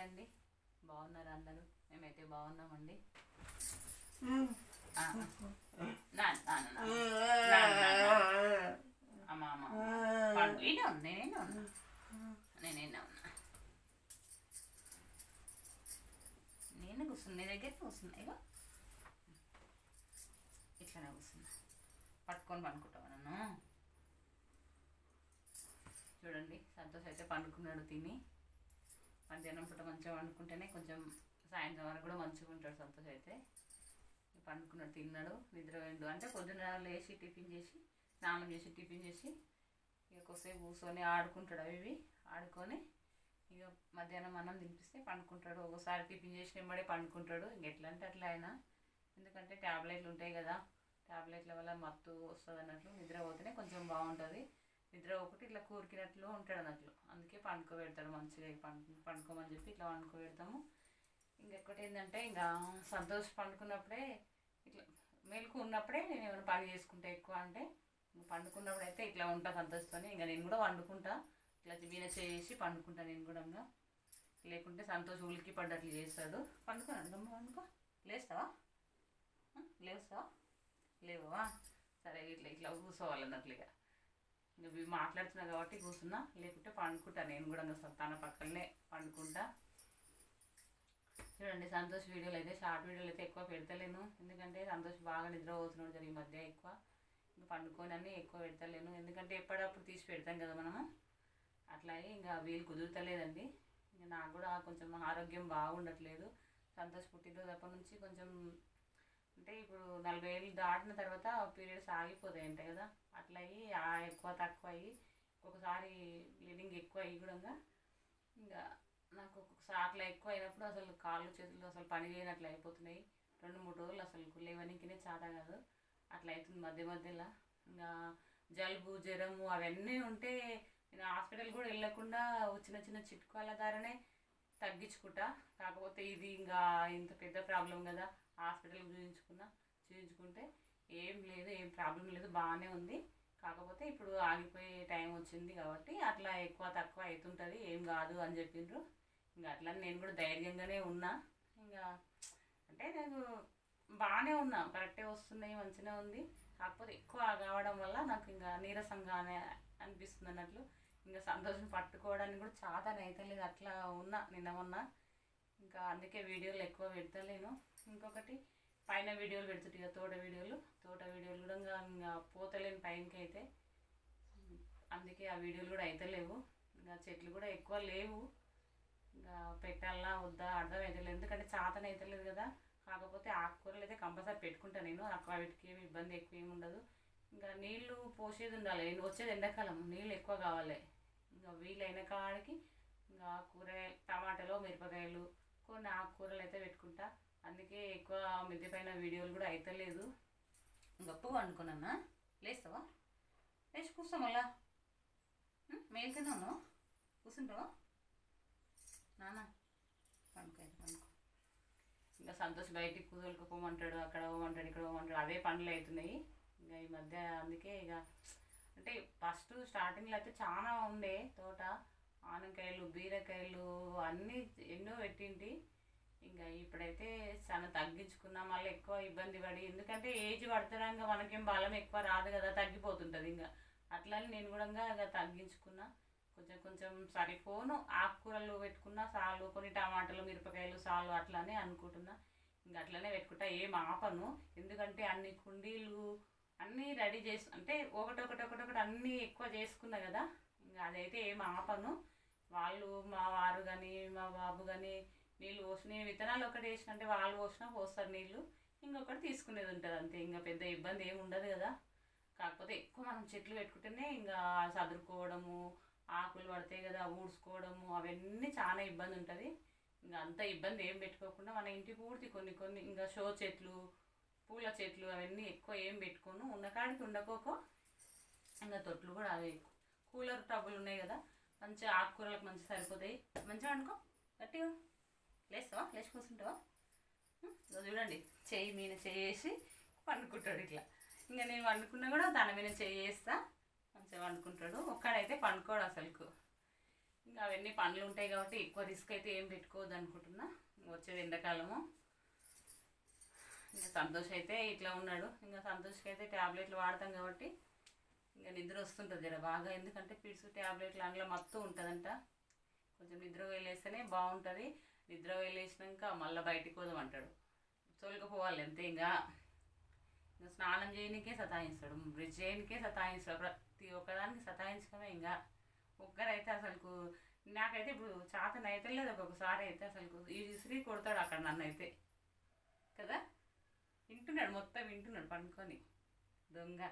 అండి. బాగున్నారు అందరూ. మేమైతే బాగున్నామండి. అమ్మ అమ్మ ఉన్నా నేనే ఉన్నా. నేనే ఉన్నా. నేను కూర్చున్నా నీ దగ్గర కూర్చున్నా. ఇగో. ఇట్లానే కూర్చున్నా. పట్టుకొని పండుకుంటావా నన్ను? చూడండి సంతోష్ అయితే పండుకున్నాడు తిని. మధ్యాహ్నం పూట మంచిగా వండుకుంటేనే కొంచెం సాయంత్రం వరకు కూడా మంచిగా ఉంటాడు సంతోష్ అయితే. పండుకున్నాడు తిన్నాడు నిద్ర పోయిండు. అంటే పొద్దున్న లేచి టిఫిన్ చేసి స్నానం చేసి టిఫిన్ చేసి ఇక కొద్దిసేపు కూర్చొని ఆడుకుంటాడు అవి ఇవి. ఆడుకొని ఇక మధ్యాహ్నం అన్నం తినిపిస్తే పండుకుంటాడు. ఒకసారి టిఫిన్ చేసి వెంబడే పండుకుంటాడు. ఇంక ఎట్లా అంటే అట్లా ఆయన ఎందుకంటే ట్యాబ్లెట్లు ఉంటాయి కదా. ట్యాబ్లెట్ల వల్ల మత్తు వస్తుంది అన్నట్లు నిద్ర పోతేనే కొంచెం బాగుంటుంది. నిద్ర ఒకటి ఇట్లా కూరికినట్లు ఉంటాడు అన్నట్లు. అందుకే పండుకోబెడతాడు మంచిగా పండు పండుకోమని చెప్పి ఇట్లా పండుకోబెడతాము ఇంకొకటి ఏంటంటే ఇంకా సంతోష్ పండుకున్నప్పుడే ఇట్లా మెలకు ఉన్నప్పుడే నేను ఏమైనా పని చేసుకుంటా ఎక్కువ అంటే పండుకున్నప్పుడు అయితే ఇట్లా ఉంటా సంతోషతోనే. ఇంకా నేను కూడా వండుకుంటా ఇట్లా వీణ చేసి పండుకుంటా నేను కూడా ఇంకా. లేకుంటే సంతోష్ ఉలికి పడ్డట్లు చేస్తాడు. పండుకున్నాడు అమ్మ పండుకో. లేస్తావా? ఆ, లేస్తావా? లేవా? సరే ఇట్లా ఇట్లా కూర్చోవాలన్నట్లుగా ఇంకా ఇవి మాట్లాడుతున్నా కాబట్టి కూర్చున్నా. లేకుంటే పండుకుంటా. నేను కూడా ఇంకా తన పక్కనే పండుకుంటా. చూడండి సంతోష్ వీడియోలు అయితే షార్ట్ వీడియోలు అయితే ఎక్కువ పెడతలేను. ఎందుకంటే సంతోష్ బాగా నిద్ర పోతున్నాడు జరి ఈ మధ్య ఎక్కువ. ఇంకా పండుకొని అన్నీ ఎక్కువ పెడతలేను. ఎందుకంటే ఎప్పటికప్పుడు తీసి పెడతాం కదా మనము. అట్లాగే ఇంకా వీలు కుదురుతలేదండి. ఇంకా నాకు కూడా కొంచెం ఆరోగ్యం బాగుండట్లేదు. సంతోష్ పుట్టినరోజు అప్పటి నుంచి కొంచెం అంటే ఇప్పుడు నలభై ఏళ్ళు దాటిన తర్వాత పీరియడ్స్ ఆగిపోతాయి అంట కదా. అట్లా అయ్యి ఆ ఎక్కువ తక్కువ అయ్యి ఒకసారి బ్లీడింగ్ ఎక్కువ అయ్యి కూడా ఇంకా నాకు ఒక్కొక్కసారి అట్లా ఎక్కువ అయినప్పుడు అసలు కాళ్ళు చేతులు అసలు పని చేయనట్లు అయిపోతున్నాయి. రెండు మూడు రోజులు అసలు లేవనికినే చాత కాదు. అట్లా అవుతుంది మధ్య మధ్యలో. ఇంకా జలుబు జ్వరము అవన్నీ ఉంటే నేను హాస్పిటల్ కూడా వెళ్ళకుండా చిన్న చిన్న చిట్కాల ద్వారానే తగ్గించుకుంటా. కాకపోతే ఇది ఇంకా ఇంత పెద్ద ప్రాబ్లం కదా. హాస్పిటల్ చూపించుకున్నా చూపించుకుంటే ఏం లేదు ఏం ప్రాబ్లం లేదు బాగానే ఉంది. కాకపోతే ఇప్పుడు ఆగిపోయే టైం వచ్చింది కాబట్టి అట్లా ఎక్కువ తక్కువ అవుతుంటుంది ఏం కాదు అని చెప్పిండ్రు ఇంకా అట్లా నేను కూడా ధైర్యంగానే ఉన్నా. ఇంకా అంటే నేను బాగానే ఉన్నా కరెక్టే వస్తున్నాయి మంచిగా ఉంది. కాకపోతే ఎక్కువ కావడం వల్ల నాకు ఇంకా నీరసంగానే అనిపిస్తుంది అన్నట్లు. ఇంకా సంతోషం పట్టుకోవడానికి కూడా చాతన అవుతలేదు అట్లా ఉన్నా నిన్న మొన్న. ఇంకా అందుకే వీడియోలు ఎక్కువ పెడతలేను. ఇంకొకటి పైన వీడియోలు పెడుతుంటే ఇక తోట వీడియోలు. తోట వీడియోలు కూడా ఇంకా ఇంకా పోతలేని టైంకి అయితే అందుకే ఆ వీడియోలు కూడా అయితలేవు ఇంకా చెట్లు కూడా ఎక్కువ లేవు. ఇంకా పెట్టాలా వద్దా అర్థం అవుతలేదు ఎందుకంటే చాతన అవుతలేదు కదా. కాకపోతే ఆకుకూరలు అయితే కంపల్సరీ పెట్టుకుంటా నేను. అక్కడ వీటికి ఏమి ఇబ్బంది ఎక్కువ ఏమి ఉండదు. ఇంకా నీళ్ళు పోసేది ఉండాలి. వచ్చేది ఎండాకాలం. నీళ్ళు ఎక్కువ కావాలి. ఇంకా వీలైన కాడికి ఇంకా కూరగాయలు టమాటాలు మిరపకాయలు కొన్ని ఆకుకూరలు అయితే పెట్టుకుంటా. అందుకే ఎక్కువ మిద్దె పైన వీడియోలు కూడా అయితలేదు. గొప్పగా అనుకున్నా లేస్తావా? లేచి కూర్చో మళ్ళా. మేలుతూనే ఉన్నావు కూర్చుంటావా? నాన్న పండుకో ఇంకా సంతోష్ బయటికి కుదలకు పోమంటాడు అక్కడ పోమంటాడు ఇక్కడ పోమంటాడు అవే పనులు అవుతున్నాయి ఇంకా ఈ మధ్య అందుకే ఇక అంటే ఫస్ట్ స్టార్టింగ్లో అయితే చాలా ఉండే తోట. ఆనకాయలు బీరకాయలు అన్నీ ఎన్నో పెట్టింటి. ఇంకా ఇప్పుడైతే చాలా తగ్గించుకున్నా మళ్ళీ ఎక్కువ ఇబ్బంది పడి ఎందుకంటే ఏజ్ పడుతున్నాక మనకేం బలం ఎక్కువ రాదు కదా తగ్గిపోతుంటుంది ఇంకా. అట్లని నేను కూడా ఇంకా తగ్గించుకున్నా. కొంచెం కొంచెం సరిపోను ఆకుకూరలు పెట్టుకున్నా సాలు కొన్ని టమాటాలు మిరపకాయలు సాలు అట్లానే అనుకుంటున్నా. ఇంకా అట్లనే పెట్టుకుంటా ఏం ఆపను. ఎందుకంటే అన్ని కుండీలు అన్నీ రెడీ చేసి అంటే ఒకటి ఒకటి ఒకటి ఒకటి అన్నీ ఎక్కువ చేసుకున్నా కదా ఇంకా అదైతే ఏం ఆపను. వాళ్ళు మా వారు కానీ మా బాబు కానీ నీళ్ళు పోసిన విత్తనాలు ఒకటి వేసినంటే వాళ్ళు పోసినా పోస్తారు నీళ్ళు. ఇంకొకటి తీసుకునేది ఉంటుంది అంతే. ఇంకా పెద్ద ఇబ్బంది ఏమి ఉండదు కదా. కాకపోతే ఎక్కువ మనం చెట్లు పెట్టుకుంటేనే ఇంకా చదురుకోవడము ఆకులు పడతాయి కదా ఊడ్చుకోవడము అవన్నీ చాలా ఇబ్బంది ఉంటుంది. ఇంకా అంత ఇబ్బంది ఏం పెట్టుకోకుండా మన ఇంటి పూర్తి కొన్ని కొన్ని ఇంకా షో చెట్లు పూల చెట్లు అవన్నీ ఎక్కువ ఏం పెట్టుకోను. ఉన్న కాడికి ఉండకోకో ఇంకా తొట్లు కూడా అవి. కూలర్ టబ్బులు ఉన్నాయి కదా మంచిగా ఆకుకూరలకు మంచి సరిపోతాయి. మంచిగా అనుకో గట్టిగా. లేస్తావా? లేచి కూర్చుంటావా? చూడండి. చేయి మీద చేసి పండుకుంటాడు ఇట్లా. ఇంకా నేను వండుకున్నా కూడా దాని మీద చేయి మంచిగా వండుకుంటాడు. ఒక్కడైతే పండుకోడు అసలుకు. ఇంకా అవన్నీ పనులు ఉంటాయి కాబట్టి ఎక్కువ రిస్క్ అయితే ఏం పెట్టుకోవద్దు అనుకుంటున్నా. వచ్చేది ఎండాకాలము. ఇంకా సంతోష్ అయితే ఇట్లా ఉన్నాడు. ఇంకా సంతోష్కి అయితే ట్యాబ్లెట్లు వాడతాం కాబట్టి ఇంకా నిద్ర వస్తుంటుంది జర బాగా. ఎందుకంటే పిడ్స్ ట్యాబ్లెట్లు అందులో మత్తు ఉంటుందంట. కొంచెం నిద్ర వెళ్ళేస్తేనే బాగుంటుంది. నిద్ర వెళ్ళేసినాక మళ్ళీ బయటికి పోదాం అంటాడు. తోలుకపోవాలి అంతే ఇంకా. ఇంకా స్నానం చేయనికే సతాయిస్తాడు బ్రిడ్జ్ చేయనికే సతాయిస్తాడు ప్రతి ఒక్కదానికి సతాయించడమే ఇంకా. ఒక్కరైతే అసలు నాకైతే ఇప్పుడు చాతన అయితే లేదు ఒక్కొక్కసారి అయితే అసలు ఈ విసిరి కొడతాడు అక్కడ నన్ను అయితే కదా? వింటున్నాడు మొత్తం వింటున్నాడు పండుకొని దొంగ.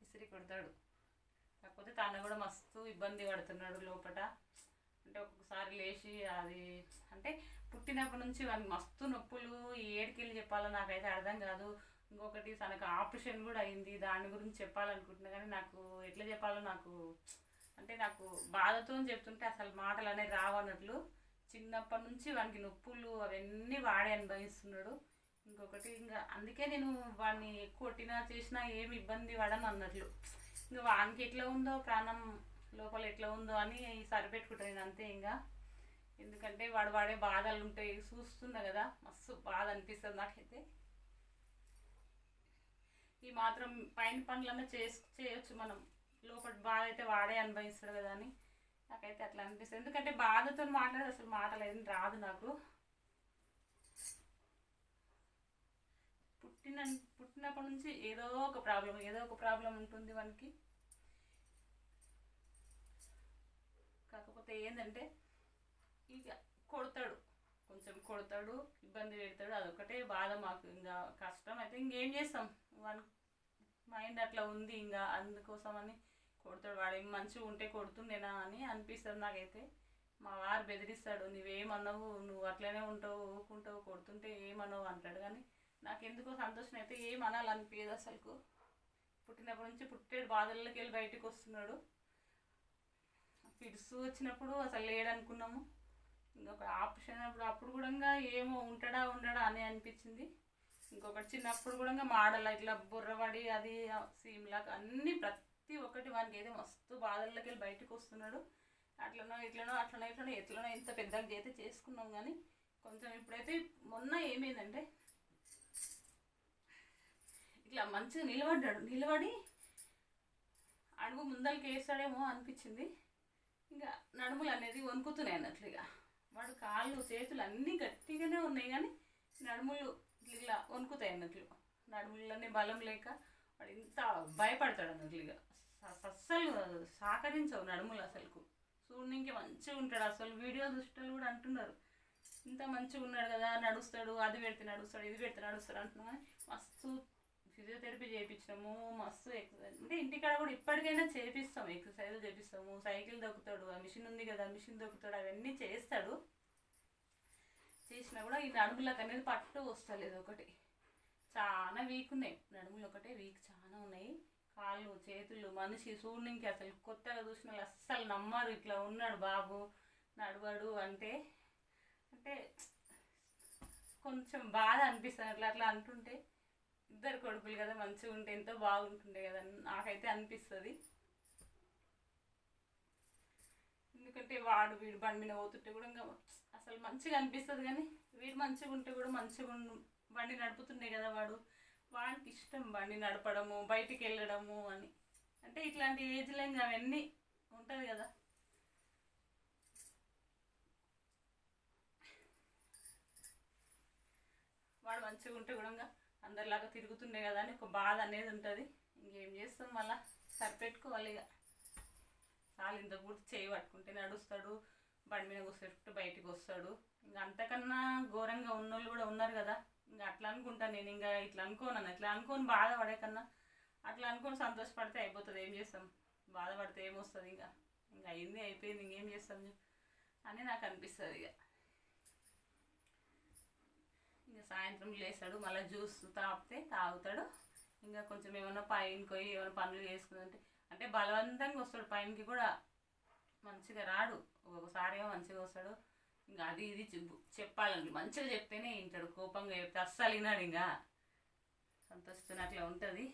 విసిరి కొడతాడు. కాకపోతే తను కూడా మస్తు ఇబ్బంది పడుతున్నాడు లోపట. అంటే ఒక్కొక్కసారి లేచి అది అంటే పుట్టినప్పటి నుంచి వానికి మస్తు నొప్పులు ఏడికెళ్ళి చెప్పాలో నాకైతే అర్థం కాదు. ఇంకొకటి తనకు ఆపరేషన్ కూడా అయింది దాని గురించి చెప్పాలనుకుంటున్నా కానీ నాకు ఎట్లా చెప్పాలో నాకు అంటే నాకు బాధతో చెప్తుంటే అసలు మాటలు అనేవి రావన్నట్లు చిన్నప్పటి నుంచి వానికి నొప్పులు అవన్నీ వాడే అనుభవిస్తున్నాడు. ఇంకొకటి ఇంకా అందుకే నేను వాడిని కొట్టినా చేసినా ఏమి ఇబ్బంది పడను అన్నట్లు. ఇంకా వానికి ఎట్లా ఉందో ప్రాణం లోపల ఎట్లా ఉందో అని సరిపెట్టుకుంటాను నేను అంతే ఇంకా. ఎందుకంటే వాడు వాడే బాధలు ఉంటాయి చూస్తున్నా కదా మస్తు బాధ అనిపిస్తుంది నాకైతే. ఈ మాత్రం పైన పనులన్నా చేసి చేయొచ్చు మనం. లోపల బాధ అయితే వాడే అనుభవిస్తాడు కదా అని నాకైతే అట్లా అనిపిస్తుంది. ఎందుకంటే బాధతో మాట్లాడదు అసలు మాటలు రాదు నాకు. పుట్టిన పుట్టినప్పటి నుంచి ఏదో ఒక ప్రాబ్లం ఏదో ఒక ప్రాబ్లం ఉంటుంది మనకి కాకపోతే ఏంటంటే ఇక కొడతాడు. కొంచెం కొడతాడు ఇబ్బంది పెడతాడు అదొకటే బాధ మాకు. ఇంకా కష్టం. అయితే ఇంకేం చేస్తాం? వన్ మైండ్ అట్లా ఉంది ఇంకా. అందుకోసం అని కొడతాడు. వాడు ఏం మంచిగా ఉంటే కొడుతుండేనా అని అనిపిస్తుంది నాకైతే. మా వారు బెదిరిస్తాడు నువ్వేమన్నావు? నువ్వు అట్లనే ఉంటావు ఊరుకుంటావు కొడుతుంటే ఏమన్నావు? అంటాడు. కానీ నాకెందుకో సంతోషం అయితే ఏం అనాలనిపించదు అసలుకు. పుట్టినప్పటి నుంచి పుట్టేడు బాధల్లోకి వెళ్ళి బయటకు వస్తున్నాడు. ఫిడ్స్ వచ్చినప్పుడు అసలు లేడనుకున్నాము. ఇంకొక ఆప్షన్ అప్పుడు అప్పుడు కూడా ఏమో ఉంటాడా ఉండడా అని అనిపించింది. ఇంకొకటి చిన్నప్పుడు కూడా మాడల ఇట్లా బుర్రపడి అది సీమ్లాగా అన్నీ ప్రతి ఒక్కటి వానికి అయితే మస్తు బాధల్లోకి వెళ్ళి బయటకు వస్తున్నాడు. అట్లనో ఇట్లనో అట్లనో ఇట్లనో ఎట్లనో ఇంత పెద్దగా అయితే చేసుకున్నాం కానీ కొంచెం ఇప్పుడైతే మొన్న ఏమైందంటే ఇట్లా మంచిగా నిలబడ్డాడు. నిలబడి అడుగు ముందలకి వేస్తాడేమో అనిపించింది. ఇంకా నడుములు అనేది వణుకుతున్నాయి అన్నట్లు ఇక. వాడు కాళ్ళు చేతులు అన్నీ గట్టిగానే ఉన్నాయి కానీ నడుములు ఇట్లా వణుకుతాయి అన్నట్లు. నడుములన్నీ బలం లేక వాడు ఇంత భయపడతాడు అన్నట్లు ఇక. అస్సలు సహకరించవు నడుములు అసలుకు. చూడడానికి మంచిగా ఉంటాడు. అసలు వీడియో దృష్టిలో కూడా అంటున్నారు. ఇంత మంచిగా ఉన్నాడు కదా నడుస్తాడు అది పెడితే నడుస్తాడు ఇది పెడితే నడుస్తాడు అంటున్నా కానీ మస్తు ఫిజియోథెరపీ చేయించినాము మస్తు ఎక్సర్సైజ్ అంటే ఇంటికాడ కూడా ఇప్పటికైనా చేపిస్తాం. ఎక్సర్సైజ్ చేపిస్తాము. సైకిల్ దొక్కుతాడు ఆ మిషన్ ఉంది కదా మిషన్ దొక్కుతాడు అవన్నీ చేస్తాడు. చేసినా కూడా ఈ నడుములకు అనేది పట్టు వస్తలేదు ఒకటి. చాలా వీక్ ఉన్నాయి. నడుములు ఒకటే వీక్ చాలా ఉన్నాయి. కాళ్ళు చేతులు మనిషి సూర్యునికి అసలు కొత్తగా చూసిన వాళ్ళు అస్సలు నమ్మరు. ఇట్లా ఉన్నాడు బాబు నడవడు అంటే అంటే కొంచెం బాధ అనిపిస్తుంది. అట్లా అట్లా అంటుంటే ఇద్దరు కొడుకులు కదా మంచిగా ఉంటే ఎంతో బాగుంటుండే కదా అని నాకైతే అనిపిస్తుంది. ఎందుకంటే వాడు వీడు బండి మీద పోతుంటే కూడా ఇంకా అసలు మంచిగా అనిపిస్తుంది కానీ వీడు మంచిగా ఉంటే కూడా మంచిగా బండి నడుపుతుండే కదా వాడు. వాడికి ఇష్టం బండి నడపడము బయటికి వెళ్ళడము అని. అంటే ఇట్లాంటి ఏజ్లో ఇంకా అవన్నీ ఉంటుంది కదా. వాడు మంచిగా ఉంటే కూడా ఇంకా అందరిలాగా తిరుగుతుండే కదా అని ఒక బాధ అనేది ఉంటుంది. ఇంకేం చేస్తాం మళ్ళా? సరిపెట్టుకోవాలి ఇక చాలు ఇంత పూర్తి చేయి పట్టుకుంటే నడుస్తాడు బండి మీద కూర్చోట్టు బయటికి వస్తాడు. ఇంకా అంతకన్నా ఘోరంగా ఉన్నోళ్ళు కూడా ఉన్నారు కదా. ఇంకా అట్లా అనుకుంటాను నేను ఇంకా ఇట్లా అనుకోను ఇట్లా అనుకోని బాధపడే కన్నా. అట్లా అనుకొని సంతోషపడితే అయిపోతుంది ఏం చేస్తాం? బాధపడితే ఏమొస్తుంది ఇంకా? ఇంకా అయింది అయిపోయింది ఇంకేం చేస్తాం అని నాకు అనిపిస్తుంది ఇక ఇంకా సాయంత్రం లేస్తాడు మళ్ళీ జ్యూస్ తాపితే తాగుతాడు. ఇంకా కొంచెం ఏమైనా పైనకి పోయి ఏమైనా పనులు చేసుకుందంటే అంటే బలవంతంగా వస్తాడు పైనకి కూడా మంచిగా రాడు. ఒకసారి ఏమో మంచిగా వస్తాడు. ఇంకా అది ఇది చెప్పాలండి మంచిగా చెప్తేనే వింటాడు కోపంగా చెప్తే అస్సలు వినాడు ఇంకా. సంతోషిస్తున్న అట్లా ఉంటుంది.